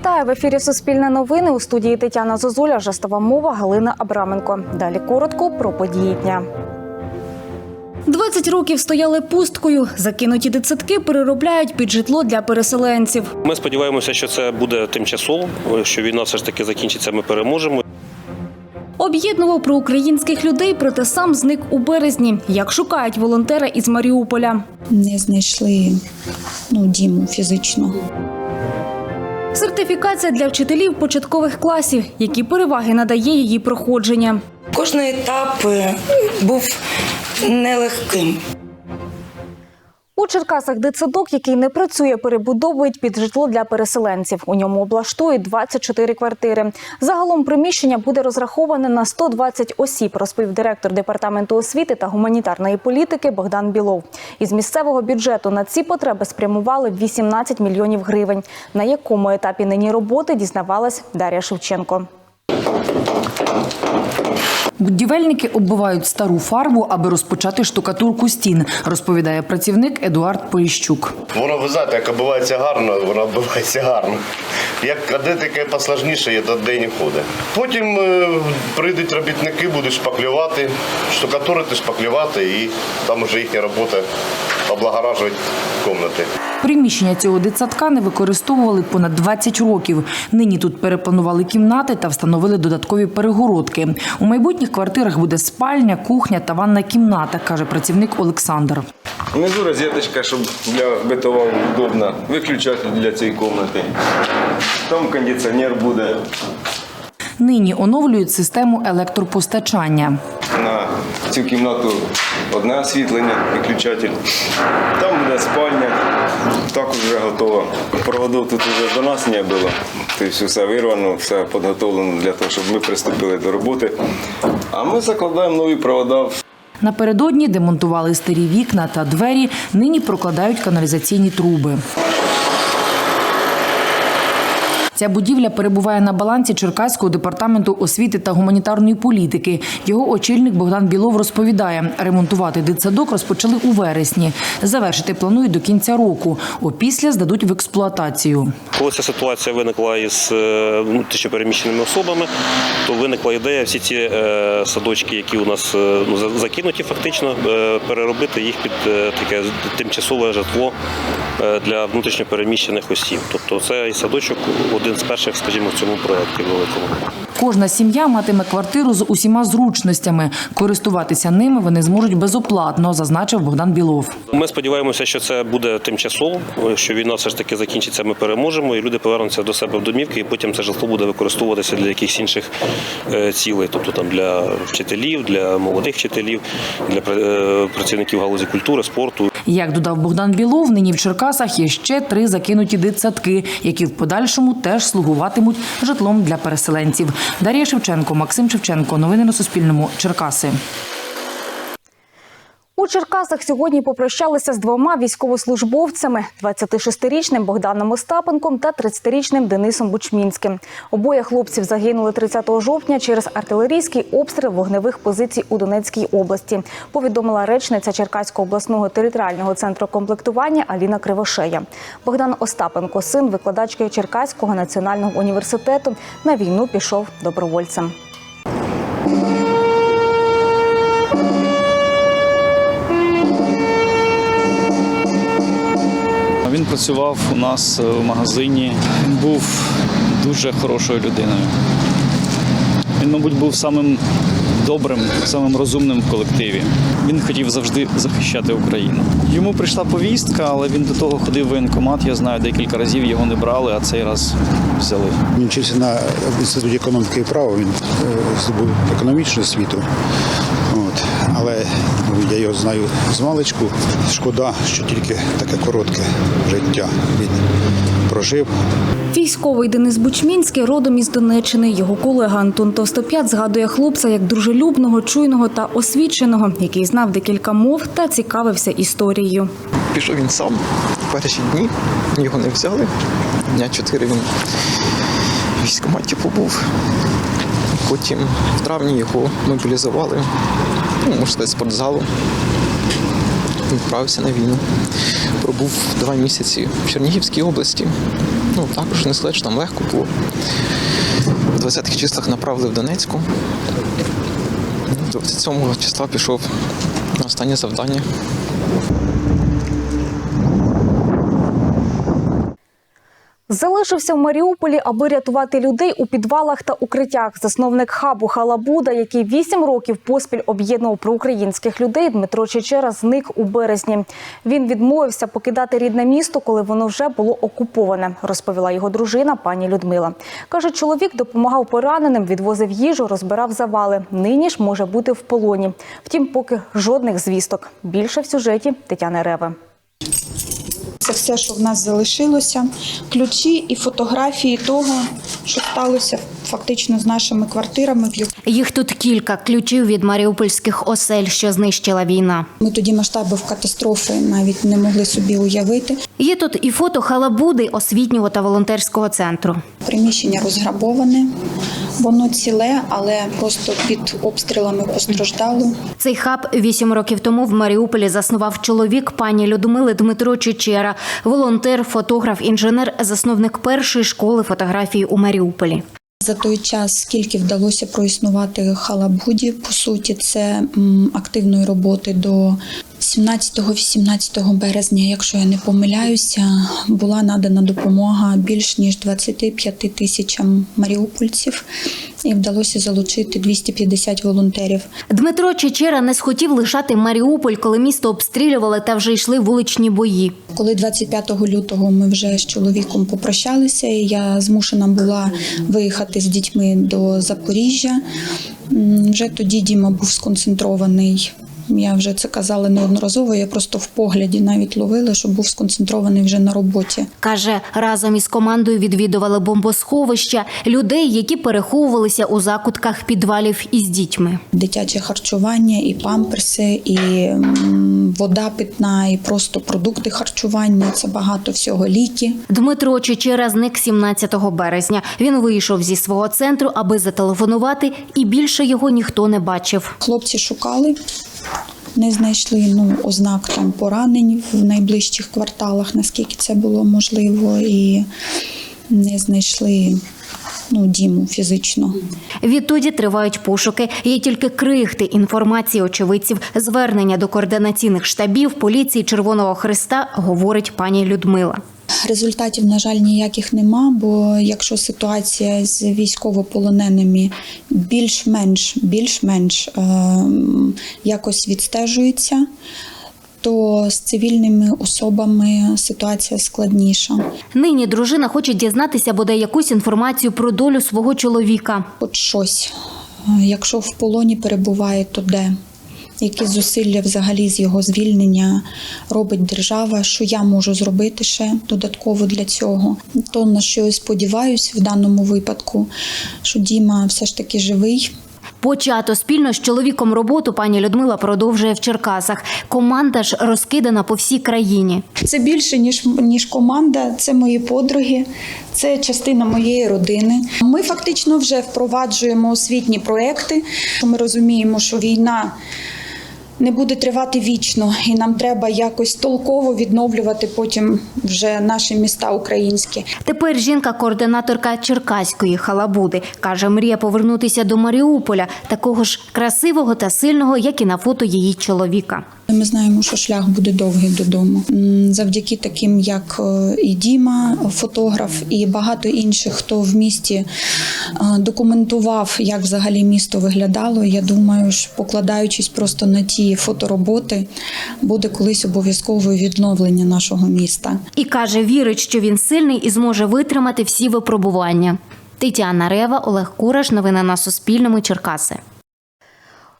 Вітаю в ефірі Суспільне новини у студії Тетяна Зозуля, жестова мова Галина Абраменко. Далі коротко про події дня. 20 років стояли пусткою. Закинуті дитсадки переробляють під житло для переселенців. Ми сподіваємося, що це буде тимчасово, що війна все ж таки закінчиться. Ми переможемо. Об'єднував проукраїнських людей, проте сам зник у березні. Як шукають волонтера із Маріуполя. не знайшли ну, дім фізично. Сертифікація для вчителів початкових класів, які переваги надає її проходження. Кожний етап е, був нелегким. У Черкасах дитсадок, який не працює, перебудовують під житло для переселенців. У ньому облаштують 24 квартири. Загалом приміщення буде розраховане на 120 осіб, розповів директор департаменту освіти та гуманітарної політики Богдан Білов. Із місцевого бюджету на ці потреби спрямували 18 мільйонів гривень. На якому етапі нині роботи дізнавалась Дар'я Шевченко. Будівельники оббивають стару фарбу, аби розпочати штукатурку стін, розповідає працівник Едуард Поліщук. Воно ви знаєте, як оббивається гарно, воно оббивається гарно. Як де таке посложніше, то день не ходить. Потім е, прийдуть робітники, будуть шпаклювати, штукатурити, шпаклювати, і там вже їхня робота облагоражувати кімнати. Приміщення цього дитсадка не використовували понад 20 років. Нині тут перепланували кімнати та встановили додаткові перегородки. У майбутніх квартирах буде спальня, кухня та ванна кімната, каже працівник Олександр. Внизу розеточка, щоб для битова удобно. Виключатель для цієї кімнати. Там кондиціонер буде. Нині оновлюють систему електропостачання. На цю кімнату одне освітлення, виключатель. Там буде спальня, також вже готова. Проводов тут вже до нас не було. Тобто все вирвано, все підготовлено для того, щоб ми приступили до роботи. А ми закладаємо нові провода. Напередодні демонтували старі вікна та двері. Нині прокладають каналізаційні труби. Ця будівля перебуває на балансі Черкаського департаменту освіти та гуманітарної політики. Його очільник Богдан Білов розповідає, ремонтувати дитсадок розпочали у вересні. Завершити планують до кінця року. Опісля здадуть в експлуатацію. Коли ця ситуація виникла із е, внутрішньо переміщеними особами, то виникла ідея всі ці е, садочки, які у нас е, ну, за- закинуті, фактично е, переробити їх під е, таке тимчасове житло е, для внутрішньо переміщених осіб. Тобто цей садочок один з перших, скажімо, в цьому проєкті великому. Кожна сім'я матиме квартиру з усіма зручностями. Користуватися ними вони зможуть безоплатно, зазначив Богдан Білов. Ми сподіваємося, що це буде тимчасово, що війна все ж таки закінчиться, ми переможемо, і люди повернуться до себе в домівки, і потім це житло буде використовуватися для якихось інших е, цілей, тобто там для вчителів, для молодих вчителів, для е, працівників галузі культури, спорту. Як додав Богдан Білов, нині в Черкасах є ще три закинуті дитсадки, які в подальшому теж слугуватимуть житлом для переселенців. Дар'я Шевченко, Максим Шевченко. Новини на Суспільному. Черкаси. У Черкасах сьогодні попрощалися з двома військовослужбовцями: – 26-річним Богданом Остапенком та 30-річним Денисом Бучмінським. Обоє хлопців загинули 30 жовтня через артилерійський обстріл вогневих позицій у Донецькій області. Повідомила речниця Черкаського обласного територіального центру комплектування Аліна Кривошея. Богдан Остапенко, син викладачки Черкаського національного університету, на війну пішов добровольцем. Працював у нас в магазині. Він був дуже хорошою людиною. Він, мабуть, був самим добрим, самим розумним в колективі. Він хотів завжди захищати Україну. Йому прийшла повістка, але він до того ходив в воєнкомат. Я знаю, декілька разів його не брали, а цей раз взяли. Він вчився на інституті економіки і права, він е, здобув економічну освіту. От. Але я його знаю з маличку. Шкода, що тільки таке коротке життя він прожив. Військовий Денис Бучмінський родом із Донеччини. Його колега Антон Товстоп'ят згадує хлопця як дружелюбного, чуйного та освіченого, який знав декілька мов та цікавився історією. Пішов він сам в перші дні, його не взяли. Дня чотири він в військкоматі побув. Потім в травні його мобілізували, ну, можна сказати, спортзалу. Відправився на війну. Пробув два місяці в Чернігівській області. Ну, також не сказати, там легко було. В 20-х числах направили в Донецьку. 27 числа пішов на останнє завдання. Залишився в Маріуполі, аби рятувати людей у підвалах та укриттях. Засновник хабу Халабуда, який вісім років поспіль об'єднував проукраїнських людей, Дмитро Чечера зник у березні. Він відмовився покидати рідне місто, коли воно вже було окуповане, розповіла його дружина пані Людмила. Каже, чоловік допомагав пораненим, відвозив їжу, розбирав завали. Нині ж може бути в полоні. Втім, поки жодних звісток. Більше в сюжеті Тетяни Реви. Це все, що в нас залишилося. Ключі і фотографії того, що сталося фактично з нашими квартирами. Їх тут кілька ключів від маріупольських осель, що знищила війна. Ми тоді масштабів катастрофи навіть не могли собі уявити. Є тут і фото халабуди освітнього та волонтерського центру. Приміщення розграбоване, воно ціле, але просто під обстрілами постраждало. Цей хаб вісім років тому в Маріуполі заснував чоловік пані Людмили Дмитро Чечера, волонтер, фотограф, інженер, засновник першої школи фотографії у Маріуполі. За той час, скільки вдалося проіснувати халабуді, по суті, це активної роботи до 17-18 березня, якщо я не помиляюся, була надана допомога більш ніж 25 тисячам маріупольців, і вдалося залучити 250 волонтерів. Дмитро Чечера не схотів лишати Маріуполь, коли місто обстрілювали та вже йшли вуличні бої. Коли 25 лютого ми вже з чоловіком попрощалися, і я змушена була виїхати з дітьми до Запоріжжя. Вже тоді Діма був сконцентрований. Я вже це казала неодноразово. Я просто в погляді навіть ловила, що був сконцентрований вже на роботі. Каже, разом із командою відвідували бомбосховища людей, які переховувалися у закутках підвалів із дітьми. Дитяче харчування, і памперси, і вода питна, і просто продукти харчування. Це багато всього ліки. Дмитро Чечера зник 17 березня. Він вийшов зі свого центру, аби зателефонувати, і більше його ніхто не бачив. Хлопці шукали, не знайшли ну, ознак там поранень в найближчих кварталах, наскільки це було можливо, і не знайшли ну, Діму фізично. Відтоді тривають пошуки. Є тільки крихти інформації очевидців, звернення до координаційних штабів поліції Червоного Христа, говорить пані Людмила. Результатів, на жаль, ніяких нема, бо якщо ситуація з військовополоненими більш-менш більш-менш е, якось відстежується, то з цивільними особами ситуація складніша. Нині дружина хоче дізнатися бодай якусь інформацію про долю свого чоловіка. От щось. Е, Якщо в полоні перебуває, то де? Які зусилля взагалі з його звільнення робить держава? Що я можу зробити ще додатково для цього? То на що я сподіваюся в даному випадку, що Діма все ж таки живий. Почато спільно з чоловіком роботу пані Людмила продовжує в Черкасах. Команда ж розкидана по всій країні. Це більше ніж ніж команда. Це мої подруги, це частина моєї родини. Ми фактично вже впроваджуємо освітні проекти. Ми розуміємо, що війна. Не буде тривати вічно, і нам треба якось толково відновлювати потім вже наші міста українські. Тепер жінка-координаторка Черкаської халабуди каже, мріє повернутися до Маріуполя, такого ж красивого та сильного, як і на фото її чоловіка. Ми знаємо, що шлях буде довгий додому. Завдяки таким, як е, і Діма, фотограф, і багато інших, хто в місті е, документував, як взагалі місто виглядало. Я думаю, що покладаючись просто на ті фотороботи, буде колись обов'язково відновлення нашого міста. І каже, вірить, що він сильний і зможе витримати всі випробування. Тетяна Рева, Олег Кураш. Новини на Суспільному. Черкаси.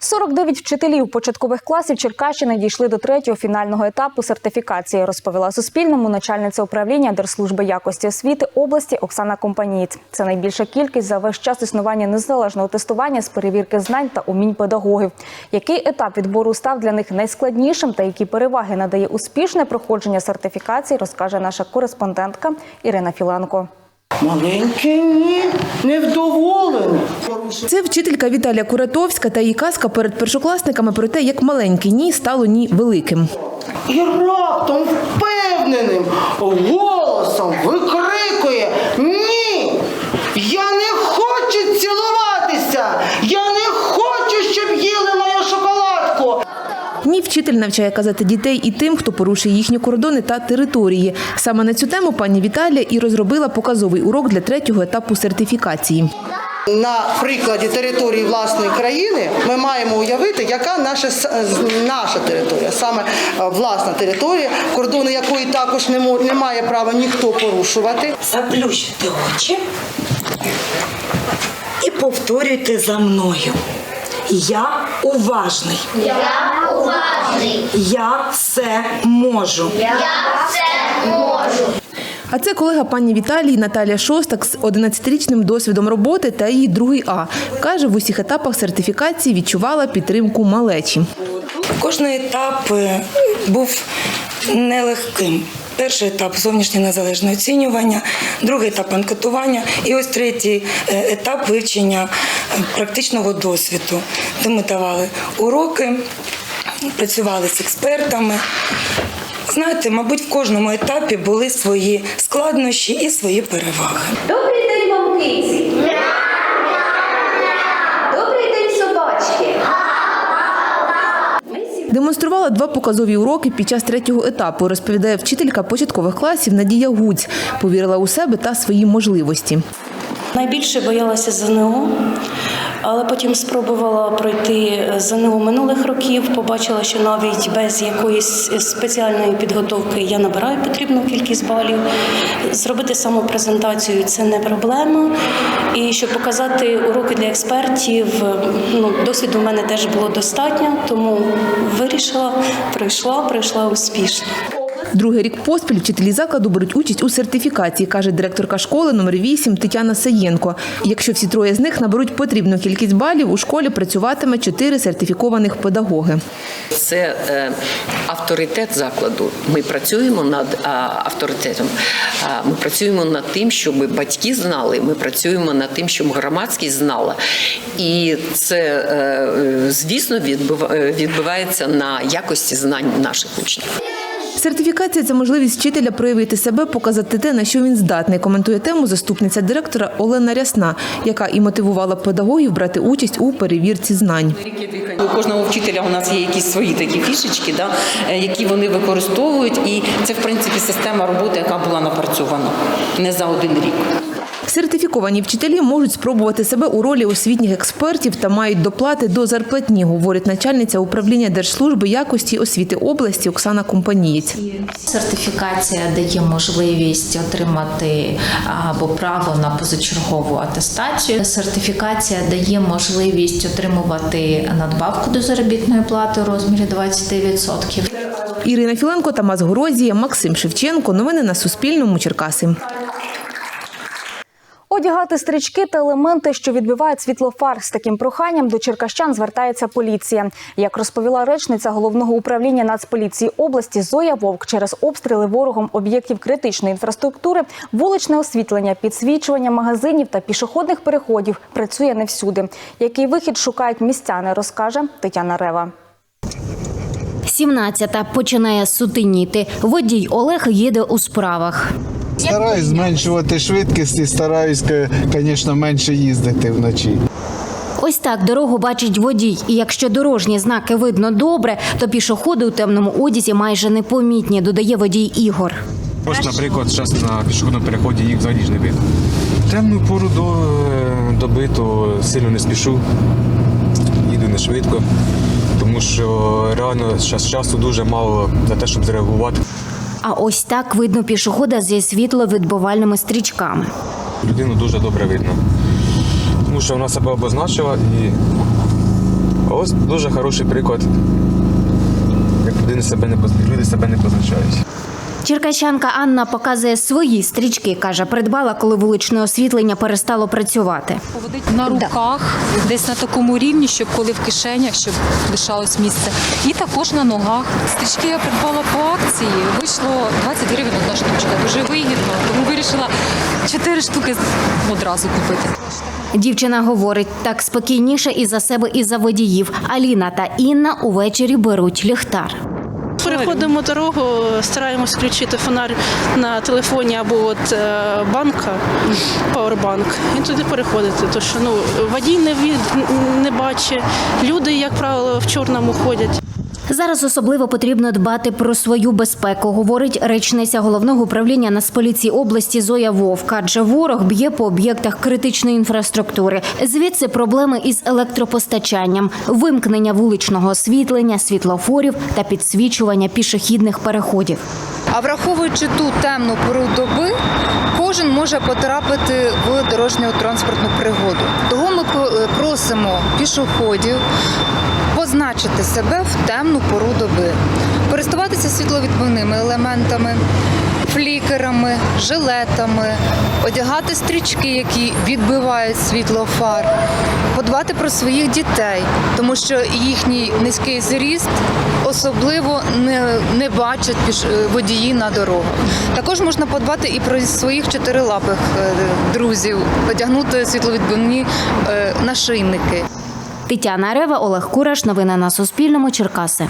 49 вчителів початкових класів Черкащини дійшли до третього фінального етапу сертифікації, розповіла Суспільному начальниця управління Держслужби якості освіти області Оксана Компанієць. Це найбільша кількість за весь час існування незалежного тестування з перевірки знань та умінь педагогів. Який етап відбору став для них найскладнішим та які переваги надає успішне проходження сертифікації, розкаже наша кореспондентка Ірина Філанко. Маленький невдоволений. Це вчителька Віталія Куратовська та її казка перед першокласниками про те, як маленьке ні стало ні великим. І раптом впевненим голосом викрикує вчитель навчає казати дітей і тим, хто порушує їхні кордони та території. Саме на цю тему пані Віталія і розробила показовий урок для третього етапу сертифікації. На прикладі території власної країни ми маємо уявити, яка наша с- наша територія, саме е, власна територія, кордони якої також не мо- не має права ніхто порушувати. Заплющуйте очі і повторюйте за мною. Я уважний. Я уважний. Я все можу. Я все можу. А це колега пані Віталії Наталія Шостак з 11-річним досвідом роботи та її другий А. Каже, в усіх етапах сертифікації відчувала підтримку малечі. Кожний етап е, був нелегким. Перший етап зовнішнє незалежне оцінювання, другий етап анкетування і ось третій е, етап вивчення е, практичного досвіду, де ми давали уроки, працювали з експертами. Знаєте, мабуть, в кожному етапі були свої складнощі і свої переваги. Добрий день вам, киці. Добрий день, собачки. Демонструвала два показові уроки під час третього етапу, розповідає вчителька початкових класів Надія Гуць. Повірила у себе та свої можливості. Найбільше боялася ЗНО, але потім спробувала пройти ЗНО минулих років. Побачила, що навіть без якоїсь спеціальної підготовки я набираю потрібну кількість балів. Зробити самопрезентацію це не проблема. І щоб показати уроки для експертів, ну досвіду в мене теж було достатньо, тому вирішила, пройшла, пройшла успішно. Другий рік поспіль вчителі закладу беруть участь у сертифікації, каже директорка школи номер 8 Тетяна Саєнко. Якщо всі троє з них наберуть потрібну кількість балів, у школі працюватиме чотири сертифікованих педагоги. Це е, авторитет закладу. Ми працюємо над авторитетом. Ми працюємо над тим, щоб батьки знали. Ми працюємо над тим, щоб громадськість знала. І це, е, звісно, відбива- е, відбувається на якості знань наших учнів. Сертифікація це можливість вчителя проявити себе, показати те, на що він здатний. Коментує тему заступниця директора Олена Рясна, яка і мотивувала педагогів брати участь у перевірці знань. У кожного вчителя у нас є якісь свої такі фішечки, да, е, які вони використовують, і це в принципі система роботи, яка була напрацьована не за один рік. Сертифіковані вчителі можуть спробувати себе у ролі освітніх експертів та мають доплати до зарплатні, говорить начальниця управління Держслужби якості освіти області Оксана Компанієць. Сертифікація дає можливість отримати або право на позачергову атестацію. Сертифікація дає можливість отримувати надбавку до заробітної плати у розмірі 20%. Ірина Філенко, Тамас Горозія, Максим Шевченко. Новини на Суспільному. Черкаси. Одягати стрічки та елементи, що відбивають світло фар. З таким проханням до черкащан звертається поліція. Як розповіла речниця головного управління Нацполіції області Зоя Вовк, через обстріли ворогом об'єктів критичної інфраструктури, вуличне освітлення, підсвічування магазинів та пішохідних переходів працює не всюди. Який вихід шукають містяни, розкаже Тетяна Рева. 17-та починає сутеніти. Водій Олег їде у справах. Стараюсь зменшувати швидкість і стараюсь, звісно, менше їздити вночі. Ось так дорогу бачить водій. І якщо дорожні знаки видно добре, то пішоходи у темному одязі майже непомітні, додає водій Ігор. Ось, наприклад, зараз на пішохідному переході їх взагалі ж не видно. Темну пору до е, доби, то сильно не спішу, їду не швидко, тому що реально зараз часу дуже мало за те, щоб зреагувати. А ось так видно пішохода зі світловідбивальними стрічками. Людину дуже добре видно. Тому що вона себе обозначила і ось дуже хороший приклад, як люди себе не позначають. Черкащанка Анна показує свої стрічки. каже, придбала, коли вуличне освітлення перестало працювати. на руках, десь на такому рівні, щоб коли в кишенях, щоб лишалось місце. І також на ногах. Стрічки я придбала по акції. Вийшло 20 гривень одна штучка. Дуже вигідно. Тому вирішила 4 штуки одразу купити. Дівчина говорить, так спокійніше і за себе, і за водіїв. Аліна та Інна увечері беруть ліхтар. Переходимо дорогу, стараємось включити фонар на телефоні або от е, банка, пауербанк, і туди переходити. Тому що ну, водій не, від, не бачить, люди, як правило, в чорному ходять. Зараз особливо потрібно дбати про свою безпеку, говорить речниця головного управління Нацполіції області Зоя Вовка. Адже ворог б'є по об'єктах критичної інфраструктури. Звідси проблеми із електропостачанням, вимкнення вуличного освітлення, світлофорів та підсвічування пішохідних переходів. А враховуючи ту темну пору доби, кожен може потрапити в дорожню транспортну пригоду. Того ми просимо пішоходів позначити себе в темну пору доби, користуватися світловідбивними елементами. Флікерами, жилетами, одягати стрічки, які відбивають світло фар, подбати про своїх дітей, тому що їхній низький зріст особливо не, не бачать е, водії на дорогах. Також можна подбати і про своїх чотирилапих е, друзів, одягнути світловідбивні е, нашийники. Тетяна Рева, Олег Кураш. Новини на Суспільному. Черкаси.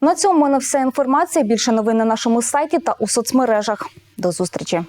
На цьому в мене вся інформація. Більше новин на нашому сайті та у соцмережах. До зустрічі.